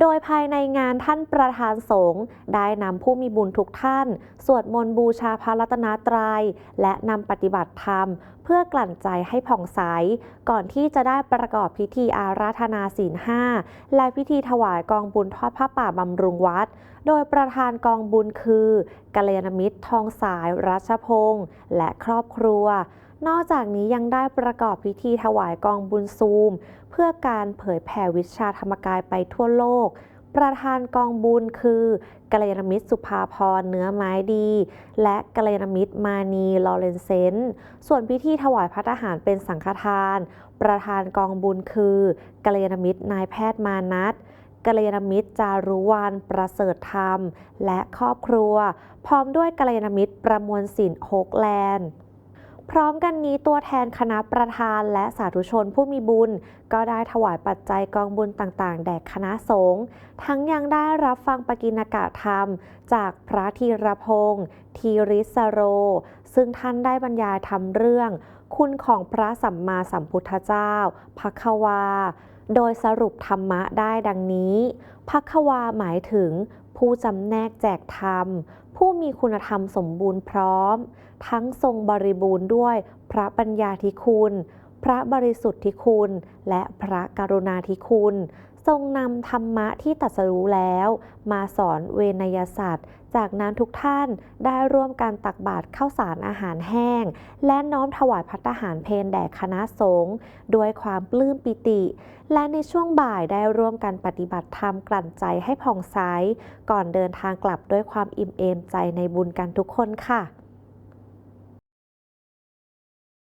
โดยภายในงานท่านประธานสงฆ์ได้นำผู้มีบุญทุกท่าน สวดมนต์บูชาพระรัตนตรัย และนำปฏิบัติธรรม เพื่อกลั่นใจให้ผ่องใส ก่อนที่จะได้ประกอบพิธีอาราธนาศีลห้าและพิธีถวายกองบุญทอดผ้าป่าบำรุงวัด โดยประธานกองบุญคือกัลยาณมิตรทองสายรัชพงศ์และครอบครัว นอกจากนี้ยังได้ประกอบพิธีถวายกองบุญซูม เพื่อการเผยแผ่วิชาธรรมกายไปทั่วโลก ประธานกองบุญคือกัลยาณมิตรสุภาพรเนื้อไม้ดี และกัลยาณมิตรมานีลอเรนเซนส่วนพิธีถวายพัฒหารเป็นสังฆทาน ประธานกองบุญคือกัลยาณมิตรนายแพทย์มานัทกัลยาณมิตรจารุวันประเสริฐธรรม และครอบครัว พร้อมด้วยกัลยาณมิตรประมวลสินโฮกแลนด์ พร้อมกันนี้ตัวแทนคณะประธานและสาธุชนผู้มีบุญ ก็ได้ถวายปัจจัยกองบุญต่างๆ แด่คณะสงฆ์ทั้งยังได้รับฟังปกิณกะธรรม จากพระธีรพงศ์ธีริสโร ซึ่งท่านได้บรรยายทำเรื่อง คุณของพระสัมมาสัมพุทธเจ้าพักวา โดยสรุปธรรมะได้ดังนี้พักวาหมายถึง ผู้จำแนกแจกธรรม ผู้มีคุณธรรมสมบูรณ์พร้อม ทั้งทรงบริบูรณ์ด้วยพระปัญญาธิคุณ พระบริสุทธิคุณ และพระกรุณาธิคุณ ทรงนำธรรมะที่ตรัสรู้แล้ว มาสอนเวนยศาสตร์ จากนั้นทุกท่านได้ร่วมกันตักบาตรข้าวสารอาหารแห้ง และน้อมถวายพัตตาหารเพนแด่คณะสงฆ์ด้วยความปลื้มปิติ และในช่วงบ่ายได้ร่วมกันปฏิบัติธรรมกลั่นใจให้ผ่องใสก่อนเดินทางกลับด้วยความอิ่มเอมใจในบุญกันทุกคนค่ะ